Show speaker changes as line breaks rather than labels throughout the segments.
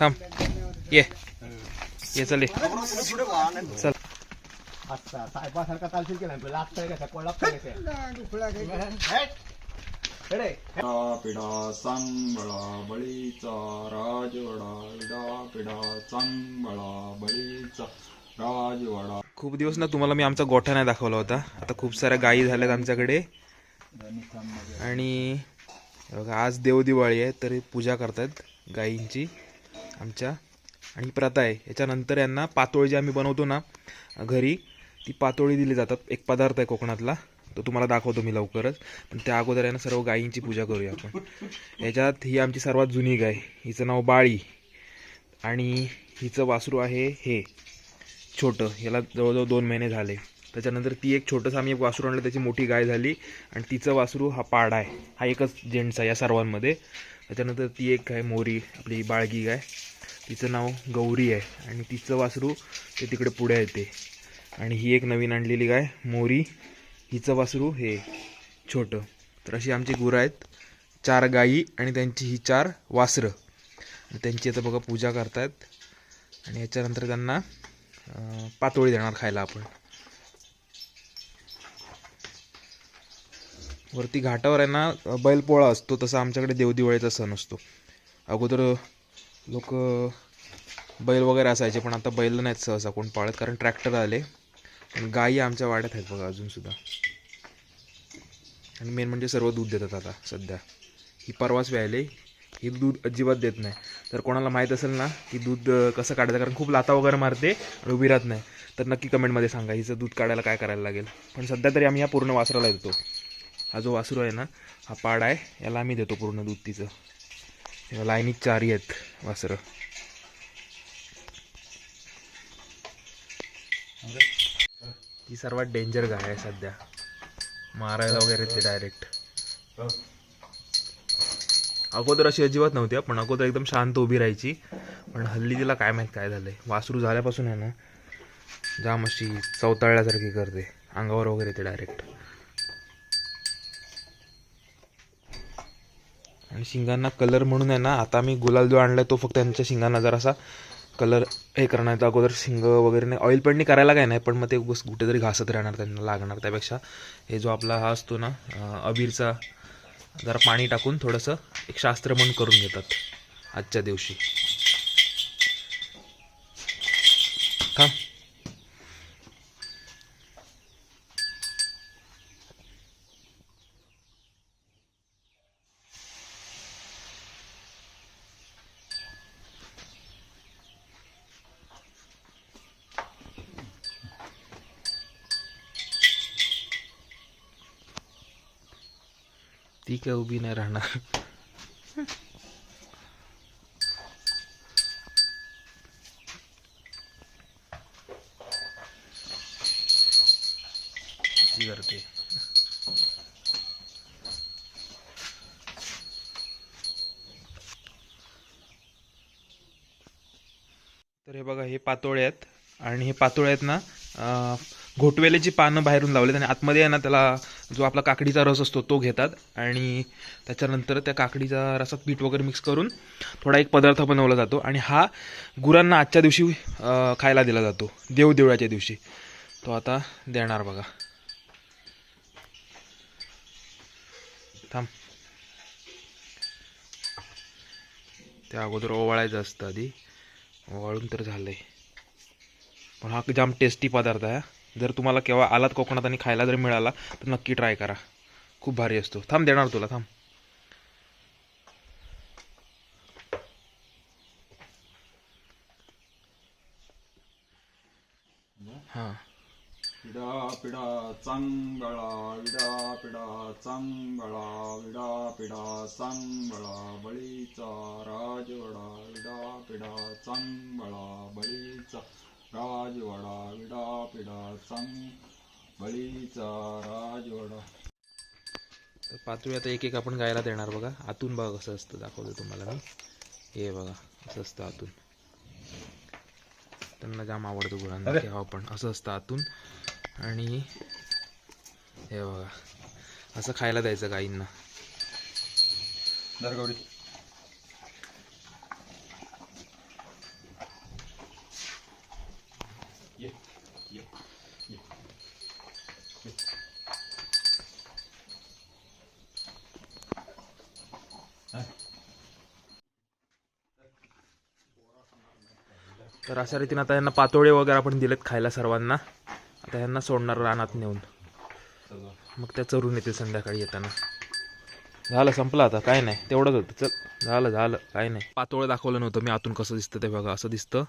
थांब. ये. ये चल ये. चल.
अच्छा साहेबासारखा चालशील की नाही लागतंय का कोल्हापूर
पिढा पिढा बळीचा राजवाडा पिढा पिढा चांगला बळीचा राजवाडा
खूप दिवस ना तुम्हाला मी आमचा गोठा नाही दाखवला होता. आता खूप साऱ्या गायी झाल्यात आमच्याकडे. आणि बघा आज देवदिवाळी आहे तरी पूजा करतात गायींची आमच्या. आणि प्रथा आहे. याच्यानंतर यांना पातोळी जी आम्ही बनवतो ना घरी ती पातोळी दिली जातात. एक पदार्थ आहे कोकणातला. तो तुम्हाला दाखवतो मी लवकरच. पण त्या अगोदर यांना सर्व गायींची पूजा करूया आपण. याच्यात ही आमची सर्वात जुनी गाय. हिचं नाव बाळी. आणि हिचं वासरू आहे हे. छोटं. याला जवळजवळ दोन महिने झाले. त्याच्यानंतर ती एक छोटंसं आम्ही एक वासरू आणलं. त्याची मोठी गाय झाली. आणि तिचं वासरू हा पाडा आहे. हा एकच जेंट्स आहे या सर्वांमध्ये. त्याच्यानंतर ती एक आहे मोरी आपली बाळगी गाय. तिचं नाव गौरी आहे आणि तिचं वासरू ते तिकडे पुढे येते आणि ही एक नवीन आणलेली गाय मोरी हिचं वासरू हे छोटं. तर अशी आमची गुरं आहेत. चार गायी आणि त्यांची ही चार वासरं. त्यांची आता बघा पूजा करतायत. आणि याच्यानंतर त्यांना पातोळी देणार खायला आपण. वरती घाटावर आहे ना बैलपोळा असतो तसा आमच्याकडे देवदिवाळीचा सण असतो. अगोदर लोक बैल वगैरे असायचे पण आता बैल नाहीत सहसा कोण पाळत कारण ट्रॅक्टर आले. आणि गायी आमच्या वाड्यात आहेत बघा अजूनसुद्धा आणि मेन म्हणजे सर्व दूध देतात आता सध्या. ही परवाच व्यायले ही दूध अजिबात देत नाही. तर कोणाला माहीत असेल ना की दूध कसं काढायचं? कारण खूप लाता वगैरे मारते आणि उभी राहत नाही. तर नक्की कमेंटमध्ये सांगा हिचं दूध काढायला काय करायला लागेल? पण सध्या तरी आम्ही या पूर्ण वासराला येतो. हा जो वासरू आहे ना हा पाड आहे. याला आम्ही देतो पूर्ण दूध तिचं. तेव्हा लाईनीत चारी आहेत वासरं. ती सर्वात डेंजर गाय आहे सध्या. मारायला वगैरे ते डायरेक्ट अगोदर अशी अजिबात नव्हती पण अगोदर एकदम शांत उभी राहायची. पण हल्ली तिला काय माहीत काय झालंय. वासरू झाल्यापासून आहे ना जाम अशी चवताळल्यासारखी करते. अंगावर वगैरे येते डायरेक्ट आणि शिंगांना कलर म्हणून आहे ना आता मी गुलाल जो आणला तो फक्त त्यांच्या शिंगांना जरासा कलर हे करणार तर अगोदर शिंग वगैरे नाही ऑइल पेंटनी करायला काय नाही पण मग ते कुठेतरी घासत राहणार त्यांना लागणार त्यापेक्षा. हे जो आपला हा असतो ना अबीरचा जरा पाणी टाकून थोडंसं एक शास्त्र म्हणून करून घेतात आजच्या दिवशी. ती काय उभी नाही राहणार. करते. तर हे बघा हे पातोळे आहेत. आणि हे पातोळे आहेत ना घोटवेल्याची पानं बाहेरून लावलेत आणि आतमध्ये आहे ना त्याला जो आपला काकडीचा रस असतो तो घेतात. आणि त्याच्यानंतर त्या काकडीचा रसात पीठ वगैरे मिक्स करून थोडा एक पदार्थ बनवला जातो. आणि हा गुरांना आजच्या दिवशी खायला दिला जातो. देवदेवळाच्या दिवशी. तो आता देणार बघा. थांब. त्या अगोदर ओवाळायचं असतं आधी. ओवाळून तर झालंय. पण हा जाम टेस्टी पदार्थ आहे. जर तुम्हाला केव्हा आलात कोकणात आणि खायला जर मिळाला तर नक्की ट्राय करा. खूप भारी असतो. थांब देणार तुला थांब. हां.
पिढा पिडा चांगळा विडा पिडा चांगळा विडा पिडा चांगला बळीचा राजवडा. विडा पिडा चांगळा बळीचा राजवाडा विडा पिढा चांग बळीचा राजवाडा.
तर पातळी आता एक एक आपण गायला देणार बघा. आतून बघा कसं असतं दाखवतो तुम्हाला मी. हे बघा असं असतं आतून. त्यांना जाम आवडतं गुरांना तेव्हा पण असं असतं आतून. आणि हे बघा असं खायला द्यायचं गाईंना.
दरगौरी.
तर अशा रीतीने आता यांना पातोळे वगैरे आपण दिलेत खायला सर्वांना. आता यांना सोडणार रानात नेऊन. मग त्या चरून येतील संध्याकाळी येताना. झालं संपलं आता. काय नाही. तेवढंच होतं. चल. झालं झालं. काय नाही. पातोळं दाखवलं नव्हतं मी. आतून कसं दिसतं ते बघा. असं दिसतं.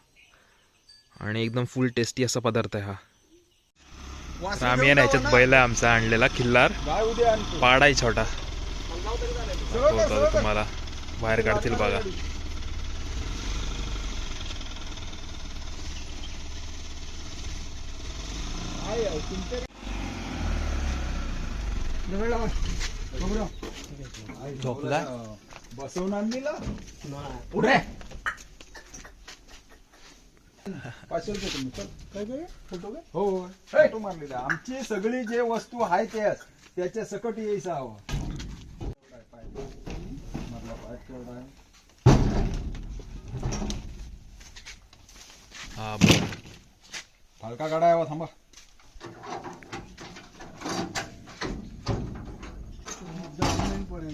आणि एकदम फुल टेस्टी असा पदार्थ आहे हा. आम्ही आहे ना ह्याच्यात बैल आहे आमचा आणलेला खिल्लार.
गाय
आहे छोटा. तुम्हाला बाहेर काढतील बघा.
झोपला
बसवून आणलीला
पुढे
पाचशे रुपये तुम्ही. काय काय फोटो काय हो फोटो मारलेला आमची सगळी जे वस्तू आहे त्याच त्याच्या सकट यायचं हवं. काय पाय? मधला पाय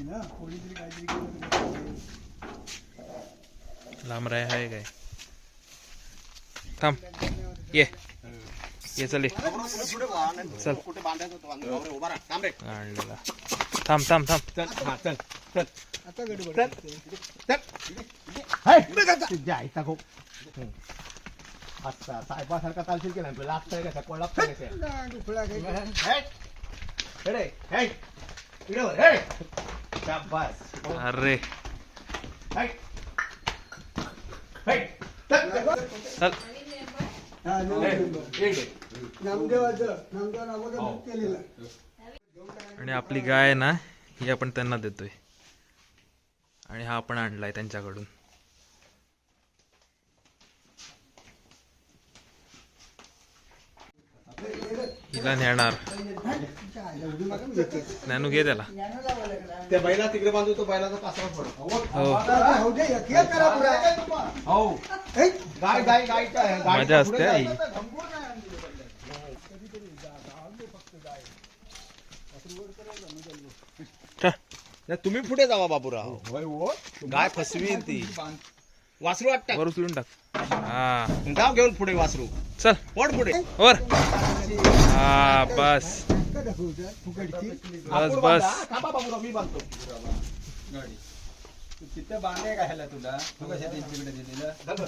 हा लांब राय हाय काय? थांब. ये. ये चल. चल. आणलेला थांब थांब थांब.
चल हा चल चल. अच्छा साहेबासारखा चालशील की नाही लागतंय का कोण लागतंय हे हे हे
अरे. आणि आपली गाय आहे ना ही आपण त्यांना देतोय. आणि हा आपण आणलाय त्यांच्याकडून. हिला नेणार. ज्ञानू घे त्याला.
त्या बैला तिकडे बांधू तो बैलाचा पासरा पडतो
हो.
हो. गाय गाय गाय काय गाय.
मजा असते आई.
तुम्ही पुढे जावा बाबूराव.
हो
गाय फसवीन ती. वासरू वाटत
वर उचलून टाक. हा.
जाव घेऊन पुढे वासरू.
चल.
पड पुढे.
वर. हा बस. बस बस.
थांबा बाबूराव मी बांधतो.
गाडी तू तिथे बांधे का ह्याला तुला? तू कशा दिलेलं?